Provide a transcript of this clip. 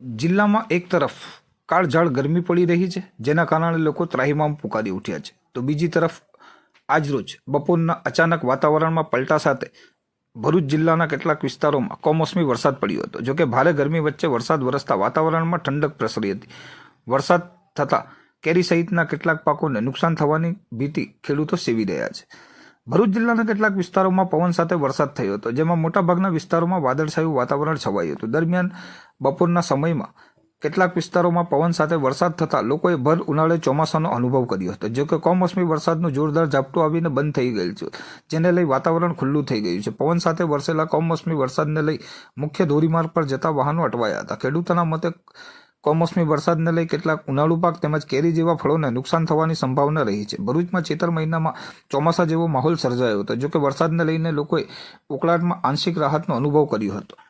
જિલ્લામાં એક તરફ કાળઝાળ ગરમી પડી રહી છે, જેના કારણે લોકો ત્રાહિમામ પુકારી ઉઠ્યા છે. તો બીજી તરફ આજરોજ બપોરના અચાનક વાતાવરણમાં પલટા સાથે ભરૂચ જિલ્લાના કેટલાક વિસ્તારોમાં કમોસમી વરસાદ પડ્યો હતો. જોકે ભારે ગરમી વચ્ચે વરસાદ વરસતા વાતાવરણમાં ઠંડક પ્રસરી હતી. વરસાદ થતાં કેરી સહિતના કેટલાક પાકોને નુકસાન થવાની ભીતિ ખેડૂતો સેવી રહ્યા છે. ભરૂચ જિલ્લાના કેટલાક વિસ્તારોમાં પવન સાથે વરસાદ થયો હતો, જેમાં મોટાભાગના વિસ્તારોમાં વાદળછાયું વાતાવરણ છવાયું હતું. દરમિયાન બપોરના સમયમાં કેટલાક વિસ્તારોમાં પવન સાથે વરસાદ થતાં લોકોએ ભર ઉનાળે ચોમાસાનો અનુભવ કર્યો હતો જો કે કમોસમી વરસાદનું જોરદાર ઝાપટું આવીને બંધ થઈ ગયેલ છે, જેને લઈ વાતાવરણ ખુલ્લું થઈ ગયું છે. પવન સાથે વરસેલા કમોસમી વરસાદને લઈ મુખ્ય ધોરીમાર્ગ પર જતા વાહનો અટવાયા હતા. ખેડૂતોના મતે કમોસમી વરસાદને લઈ કેટલાક ઉનાળુ પાક તેમજ કેરી જેવા ફળોને નુકસાન થવાની સંભાવના રહી છે. ભરૂચમાં ચેતર મહિનામાં ચોમાસા જેવો માહોલ સર્જાયો હતો, જોકે વરસાદને લઈને લોકોએ ઉકળાટમાં આંશિક રાહતનો અનુભવ કર્યો હતો.